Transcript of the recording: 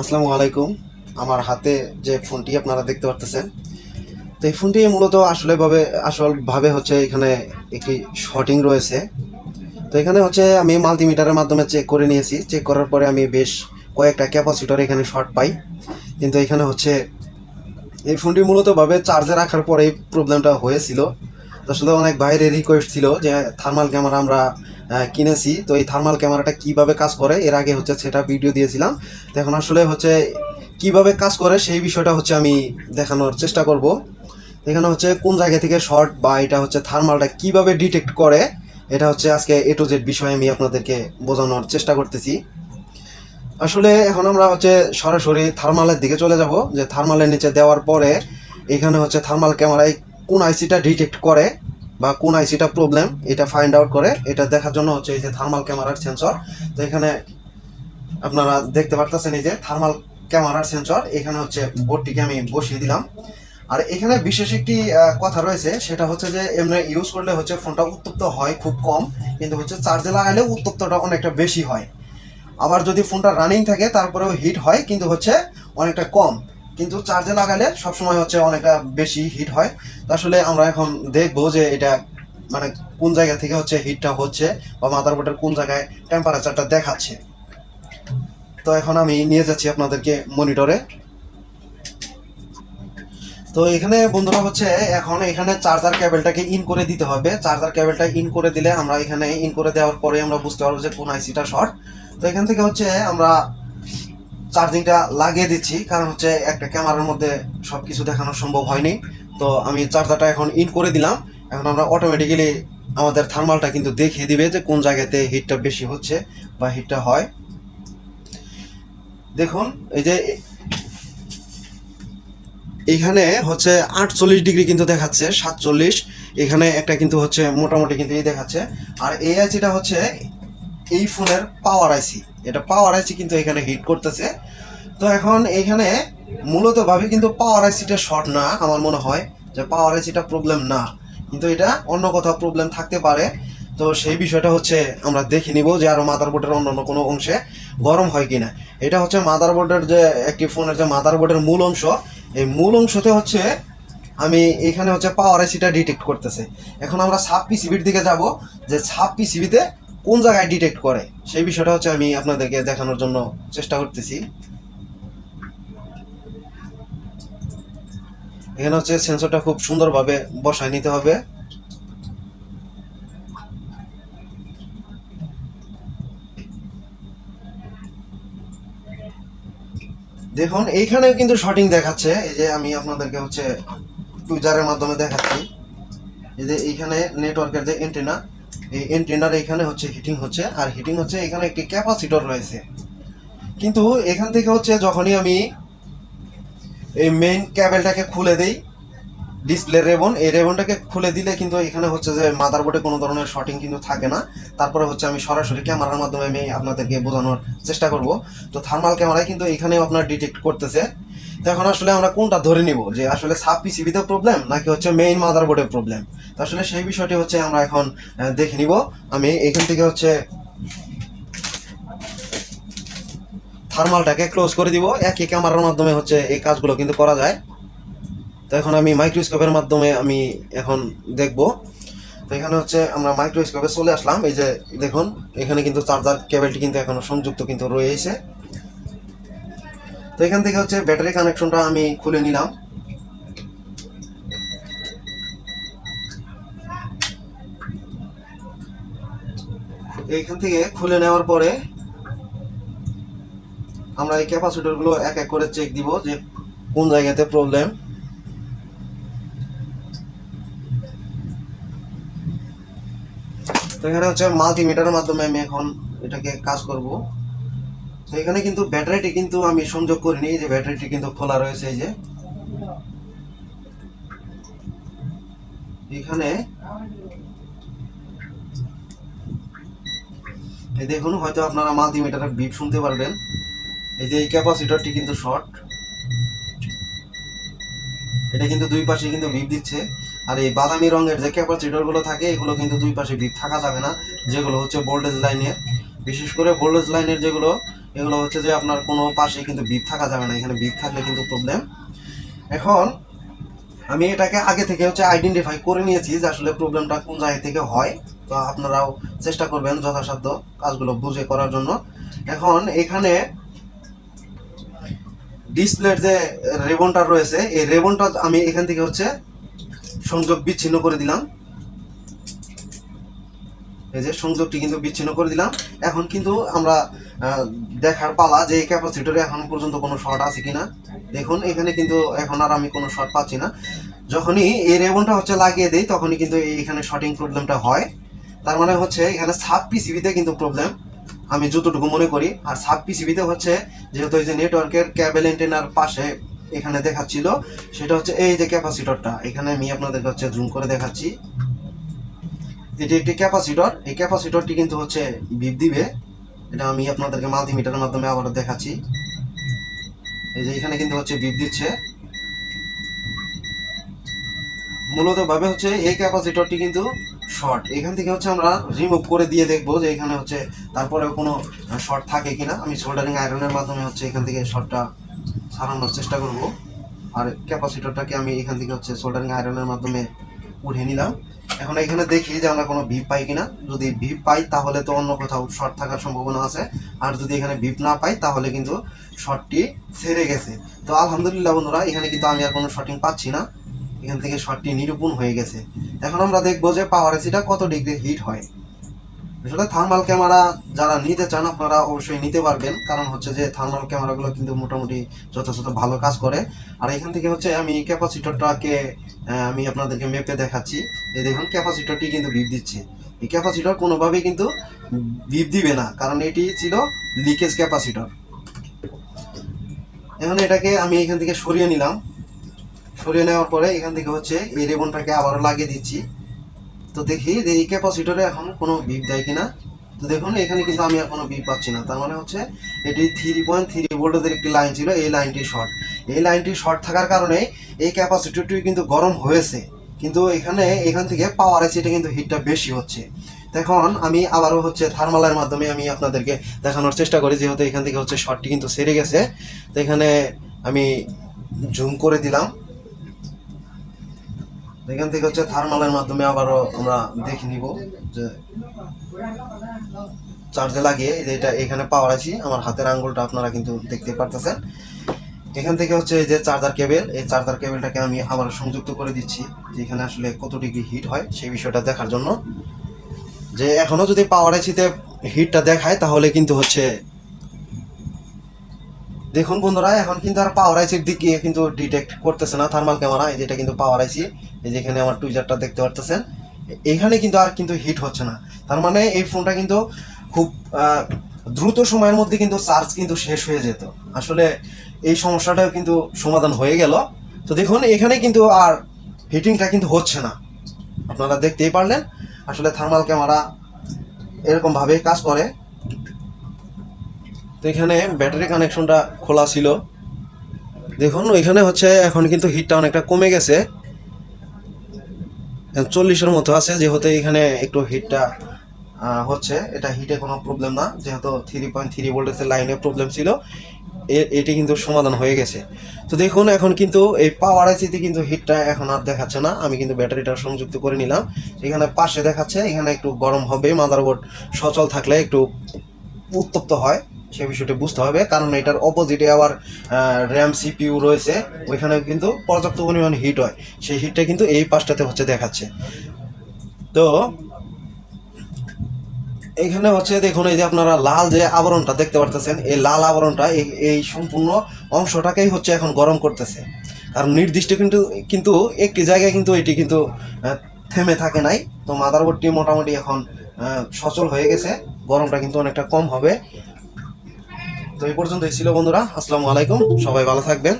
আসসালামু আলাইকুম। আমার হাতে যে ফোনটি আপনারা দেখতে পারতেছেন, তো এই ফোনটি মূলত আসলে ভাবে আসলভাবে হচ্ছে এখানে একটি শর্টিং রয়েছে। তো এখানে হচ্ছে আমি মাল্টিমিটারের মাধ্যমে চেক করে নিয়েছি। চেক করার পরে আমি বেশ কয়েকটা ক্যাপাসিটর এখানে শর্ট পাই। কিন্তু এখানে হচ্ছে এই ফোনটি মূলত ভাবে চার্জে রাখার পরে এই প্রবলেমটা হয়েছিল। আসলে অনেক বাইরে রিকোয়েস্ট ছিল যে থার্মাল ক্যামেরা আমরা কিনেছি। তো এই থার্মাল ক্যামেরাটা কীভাবে কাজ করে, এর আগে হচ্ছে সেটা ভিডিও দিয়েছিলাম। তো এখন আসলে হচ্ছে কীভাবে কাজ করে, সেই বিষয়টা হচ্ছে আমি দেখানোর চেষ্টা করব। এখানে হচ্ছে কোন জায়গা থেকে শর্ট বা এটা হচ্ছে থার্মালটা কীভাবে ডিটেক্ট করে, এটা হচ্ছে আজকে এ টু জেড বিষয়ে আমি আপনাদেরকে বোঝানোর চেষ্টা করতেছি। আসলে এখন আমরা হচ্ছে সরাসরি থার্মালের দিকে চলে যাব। যে থার্মালের নিচে দেওয়ার পরে এখানে হচ্ছে থার্মাল ক্যামেরায় কোন আইসিটা ডিটেক্ট করে বা কোন আইসিটা প্রবলেম এটা ফাইন্ড আউট করে, এটা দেখার জন্য হচ্ছে এই যে থার্মাল ক্যামেরার সেন্সর তো এখানে আপনারা দেখতে পারতেছেন এই যে থার্মাল ক্যামেরার সেন্সর এখানে হচ্ছে বোর্ডটিকে আমি বসিয়ে দিলাম। আর এখানে বিশেষ একটি কথা রয়েছে, সেটা হচ্ছে যে এমনি ইউজ করলে হচ্ছে ফোনটা উত্তপ্ত হয় খুব কম, কিন্তু হচ্ছে চার্জে লাগালে উত্তপ্তটা অনেকটা বেশি হয়। আবার যদি ফোনটা রানিং থাকে, তারপরেও হিট হয়, কিন্তু হচ্ছে অনেকটা কম। কিন্তু চার্জে লাগালে সবসময় হচ্ছে অনেকটা বেশি হিট হয়। তো আসলে আমরা এখন দেখব যে এটা মানে কোন জায়গা থেকে হচ্ছে হিটটা হচ্ছে বা মাদারবোর্ডের কোন জায়গায় টেম্পারেচারটা দেখাচ্ছে। তো এখন আমি নিয়ে যাচ্ছি আপনাদেরকে মনিটরে তো এখানে বন্ধুরা হচ্ছে এখন এখানে চার্জার কেবলটাকে ইন করে দিতে হবে। চার্জার কেবলটা ইন করে দিলে আমরা এখানে ইন করে দেওয়ার পরে আমরা বুঝতে পারব যে কোন আইসিটা শর্ট তো এখান থেকে হচ্ছে আমরা চার্জিংটা লাগিয়ে দিচ্ছি, কারণ হচ্ছে একটা ক্যামেরার মধ্যে সব কিছু দেখানো সম্ভব হয়নি। তো আমি চার্জারটা এখন ইন করে দিলাম। এখন আমরা অটোমেটিক্যালি আমাদের থার্মালটা কিন্তু দেখিয়ে দিবে যে কোন জায়গাতে হিটটা বেশি হচ্ছে বা হিটটা হয়। দেখুন, এই যে এখানে হচ্ছে আটচল্লিশ ডিগ্রি কিন্তু দেখাচ্ছে, সাতচল্লিশ। এখানে একটা কিন্তু হচ্ছে মোটামুটি কিন্তু এই দেখাচ্ছে। আর এই আইসিটা হচ্ছে এই ফোনের পাওয়ার আইসি এটা পাওয়ার আইসি কিন্তু এখানে হিট করতেছে। তো এখন এখানে মূলত ভাবে কিন্তু পাওয়ার আইসিটা শর্ট না, আমার মনে হয়। যে পাওয়ার আইসিটা প্রবলেম না। কিন্তু এটা অন্য কোথাও প্রবলেম থাকতে পারে। তো সেই বিষয়টা হচ্ছে আমরা দেখে নিব যে আরও মাদারবোর্ডের অন্যান্য কোনো অংশে গরম হয় কিনা। এটা হচ্ছে মাদারবোর্ডের যে একটি ফোনের যে মাদারবোর্ডের মূল অংশ। এই মূল অংশতে হচ্ছে আমি এখানে হচ্ছে পাওয়ার আইসিটা ডিটেক্ট করতেছে। এখন আমরা সাব পিসিবির দিকে যাব যে সাব পিসিবিতে কোন জায়গায় ডিটেক্ট করে? সেই বিষয়টা হচ্ছে আমি আপনাদেরকে দেখানোর জন্য চেষ্টা করতেছি। এখানে হচ্ছে সেন্সরটা খুব সুন্দরভাবে বসায় নিতে হবে। দেখুন, এইখানেও কিন্তু শটিং দেখাচ্ছে। এই যে আমি আপনাদেরকে হচ্ছে টুইটারের মাধ্যমে দেখাচ্ছি। এই যে এইখানে নেটওয়ার্কের যে এন্টেনা এই এন্টেনার এখানে হচ্ছে হিটিং হচ্ছে। আর হিটিং হচ্ছে এখানে একটি ক্যাপাসিটর রয়েছে। কিন্তু এখান থেকে হচ্ছে যখনই আমি এই মেইন ক্যাবেলটাকে খুলে দেই ডিসপ্লে রেবন এই রেবনটাকে খুলে দিলে কিন্তু এখানে হচ্ছে যে মাদারবোর্ডে কোনো ধরনের শর্টিং কিন্তু থাকে না। তারপরে হচ্ছে আমি সরাসরি ক্যামেরার মাধ্যমে আমি আপনাদেরকে বোঝানোর চেষ্টা করব। তো থার্মাল ক্যামেরায় কিন্তু এখানেও আপনার ডিটেক্ট করতেছে। তো এখন আসলে আমরা কোনটা ধরে নিব? যে আসলে সাব পিসিবিতে প্রবলেম নাকি হচ্ছে মেইন মাদারবোর্ডের প্রবলেম তো আসলে সেই বিষয়টি হচ্ছে আমরা এখন দেখে নিব। আমি এখান থেকে হচ্ছে থার্মালটাকে ক্লোজ করে দিব। একই ক্যামেরার মাধ্যমে হচ্ছে এই কাজগুলো কিন্তু করা যায়। তো এখন আমি মাইক্রোস্কোপের মাধ্যমে আমি এখন দেখব। তো এখানে হচ্ছে আমরা মাইক্রোস্কোপে চলে আসলাম। এই যে দেখুন, এখানে কিন্তু চার্জার কেবলটি কিন্তু এখনও সংযুক্ত কিন্তু রয়েছে। তো এখান থেকে হচ্ছে ব্যাটারি কানেকশনটা আমি খুলে নিলাম। এইখান থেকে খুলে নেওয়ার পরে আমরা এই ক্যাপাসিটরগুলো এক এক করে চেক দিব যে কোন জায়গাতে প্রবলেম তো এখানে হচ্ছে মাল্টিমিটারের মাধ্যমে আমি এখন এটাকে কাজ করব। তো এখানে কিন্তু ব্যাটারিটি কিন্তু আমি সংযোগ করিনি যে ব্যাটারিটি কিন্তু খোলা রয়েছে, এই যে। এখানে দেখুন, হয়তো আপনারা মাল্টিমিটারের বিপ শুনতে পারবেন। এই যে এই ক্যাপাসিটরটি কিন্তু শর্ট। এটা কিন্তু দুই পাশে কিন্তু বিপ দিচ্ছে। আর এই বাদামি রঙের যে ক্যাপাসিটরগুলো থাকে, এগুলো কিন্তু দুই পাশে বিপ থাকা যাবে না, যেগুলো হচ্ছে ভোল্টেজ লাইনের। বিশেষ করে ভোল্টেজ লাইনের যেগুলো, এগুলো হচ্ছে যে আপনার কোনো পাশে কিন্তু বিপ থাকা যাবে না, এখানে বিপ থাকলে কিন্তু প্রবলেম এখন আমি এটাকে আগে থেকে হচ্ছে আইডেন্টিফাই করে নিয়েছি যে আসলে প্রবলেমটা কোন জায়গা থেকে হয়। তো আপনারাও চেষ্টা করবেন যথাসাধ্য কাজগুলো বুঝে করার জন্য। এখন এখানে ডিসপ্লের যে রেবনটা রয়েছে, এই রেবনটা আমি এখান থেকে হচ্ছে সংযোগ বিচ্ছিন্ন করে দিলাম। এই যে সংযোগটি কিন্তু বিচ্ছিন্ন করে দিলাম। এখন কিন্তু আমরা দেখার পালা যে এই ক্যাপাসিটরে এখন পর্যন্ত কোনো শর্ট আছে কিনা। দেখুন, এখানে কিন্তু এখন আর আমি কোনো শর্ট পাচ্ছি না। যখনই এই রেবনটা হচ্ছে লাগিয়ে দেই, তখনই কিন্তু এখানে শর্টিং প্রবলেমটা হয়। তার মানে হচ্ছে এখানে সাব পিসিবিতে কিন্তু প্রবলেম আমি যতটুকু মনে করি। আর সাব পিসিবিতে হচ্ছে, যেহেতু এই যে নেটওয়ার্কের ক্যাবেল এন্টেনার পাশে এখানে দেখাচ্ছিল, সেটা হচ্ছে এই যে ক্যাপাসিটরটা এখানে আমি আপনাদেরকে হচ্ছে জুম করে দেখাচ্ছি। এটি একটি ক্যাপাসিটর এই ক্যাপাসিটরটি কিন্তু হচ্ছে বিপ দিবে। এটা আমি আপনাদেরকে মাল্টিমিটারের মাধ্যমে আবার দেখাচ্ছি। এই যে এখানে কিন্তু হচ্ছে বিপ দিচ্ছে। মূলত ভাবে হচ্ছে এই ক্যাপাসিটরটি কিন্তু শর্ট এখান থেকে হচ্ছে আমরা রিমুভ করে দিয়ে দেখব যে এখানে হচ্ছে তারপরেও কোনো শর্ট থাকে কিনা। আমি সোল্ডারিং আয়রনের মাধ্যমে হচ্ছে এখান থেকে শর্টটা সারানোর চেষ্টা করব। আর ক্যাপাসিটরটাকে আমি এখান থেকে হচ্ছে সোল্ডারিং আয়রনের মাধ্যমে উঠে নিলাম। এখন এখানে দেখি যে আমরা কোনো ভিপ পাই কিনা। যদি ভিপ পাই, তাহলে তো অন্য কোথাও শর্ট থাকার সম্ভাবনা আছে। আর যদি এখানে ভিপ না পাই, তাহলে কিন্তু শর্টটি সেরে গেছে। তো আলহামদুলিল্লাহ বন্ধুরা, এখানে কিন্তু আমি আর কোনো শর্টিং পাচ্ছি না। এখান থেকে শর্টটি নিরূপণ হয়ে গেছে। এখন আমরা দেখব যে পাওয়ার এসিটা কত ডিগ্রি হিট হয়। আসলে থার্মাল ক্যামেরা যারা নিতে চান, আপনারা অবশ্যই নিতে পারবেন। কারণ হচ্ছে যে থার্মাল ক্যামেরাগুলো কিন্তু মোটামুটি যথাযথ ভালো কাজ করে। আর এখান থেকে হচ্ছে আমি ক্যাপাসিটরটাকে আমি আপনাদেরকে মেপে দেখাচ্ছি। এই দেখুন ক্যাপাসিটরটি কিন্তু বিপ দিচ্ছে। এই ক্যাপাসিটর কোনোভাবেই কিন্তু বিপ দিবে না, কারণ এটি ছিল লিকেজ ক্যাপাসিটর এখন এটাকে আমি এখান থেকে সরিয়ে নিলাম। সরিয়ে নেওয়ার পরে এখান থেকে হচ্ছে এই রেবনটাকে আবারও লাগিয়ে দিচ্ছি। তো দেখি এই ক্যাপাসিটরে এখন কোনো বিপ দেয় কিনা। তো দেখুন, এখানে কিন্তু আমি কোনো বিপ পাচ্ছি না। তার মানে হচ্ছে এটি থ্রি পয়েন্ট থ্রি ভোল্টেজের একটি লাইন ছিল, এই লাইনটি শর্ট এই লাইনটি শর্ট থাকার কারণে এই ক্যাপাসিটরটি কিন্তু গরম হয়েছে। কিন্তু এখানে, এখান থেকে পাওয়ার এসিটা কিন্তু হিটটা বেশি হচ্ছে। এখন আমি আবারও হচ্ছে থার্মালের মাধ্যমে আমি আপনাদেরকে দেখানোর চেষ্টা করি, যেহেতু এখান থেকে হচ্ছে শর্টটি কিন্তু সেরে গেছে। তো এখানে আমি জুম করে দিলাম। এখান থেকে হচ্ছে থার্মালের মাধ্যমে আবারও আমরা দেখে নিব যে চার্জে লাগিয়ে এই যে এটা এখানে পাওয়ার আছি, আমার হাতের আঙ্গুলটা আপনারা কিন্তু দেখতে পারতেছেন। এখান থেকে হচ্ছে যে চার্জার কেবেল এই চার্জার কেবেলটাকে আমি আবার সংযুক্ত করে দিচ্ছি, যে এখানে আসলে কত ডিগ্রি হিট হয় সেই বিষয়টা দেখার জন্য। যে এখনও যদি পাওয়ার এসিতে হিটটা দেখায়, তাহলে কিন্তু হচ্ছে দেখুন বন্ধুরা, এখন কিন্তু আর পাওয়ার আইসির দিকে কিন্তু ডিটেক্ট করতেছে না থার্মাল ক্যামেরা এই যেটা কিন্তু পাওয়ার আইসি এই যে এখানে আমার টুইজারটা দেখতে পারতেছেন। এখানে কিন্তু আর কিন্তু হিট হচ্ছে না। তার মানে এই ফোনটা কিন্তু খুব দ্রুত সময়ের মধ্যে কিন্তু চার্জ কিন্তু শেষ হয়ে যেত। আসলে এই সমস্যাটাও কিন্তু সমাধান হয়ে গেল। তো দেখুন, এখানে কিন্তু আর হিটিংটা কিন্তু হচ্ছে না। আপনারা দেখতেই পারলেন, আসলে থার্মাল ক্যামেরা এরকমভাবে কাজ করে। তো এখানে ব্যাটারি কানেকশনটা খোলা ছিল। দেখুন, এখানে হচ্ছে এখন কিন্তু হিটটা অনেকটা কমে গেছে। চল্লিশের মতো আছে, যেহেতু এখানে একটু হিটটা হচ্ছে, এটা হিটে কোনো প্রবলেম না। যেহেতু থ্রি পয়েন্ট থ্রি ভোল্টেজের লাইনে প্রবলেম ছিল এটি কিন্তু সমাধান হয়ে গেছে। তো দেখুন, এখন কিন্তু এই পাওয়ার আইসিতে কিন্তু হিটটা এখন আর দেখাচ্ছে না। আমি কিন্তু ব্যাটারিটা সংযুক্ত করে নিলাম। এখানে পাশে দেখাচ্ছে, এখানে একটু গরম হবে মাদারবোর্ড সচল থাকলে একটু উত্তপ্ত হয়। সে বিষয়টি বুঝতে হবে, কারণ এটার অপোজিটে আবার র্যাম সিপিইউ রয়েছে, ওইখানে কিন্তু পর্যাপ্ত পরিমাণ হিট হয়। সেই হিটটা কিন্তু এই পাশটাতে হচ্ছে দেখাচ্ছে। তো, এখানে হচ্ছে দেখুন, এই যে আপনারা লাল যে আবরণটা দেখতে পারতেছেন, এই লাল আবরণটা, এই সম্পূর্ণ অংশটাকেই হচ্ছে এখন গরম করতেছে। কারণ নির্দিষ্ট কিন্তু কিন্তু একটি জায়গায় কিন্তু এটি কিন্তু থেমে থাকে নাই। তো মাদারবোর্ডটি মোটামুটি এখন সচল হয়ে গেছে। গরমটা কিন্তু অনেকটা কম হবে। তো এই পর্যন্তই ছিল বন্ধুরা আসসালামু আলাইকুম সবাই ভালো থাকবেন।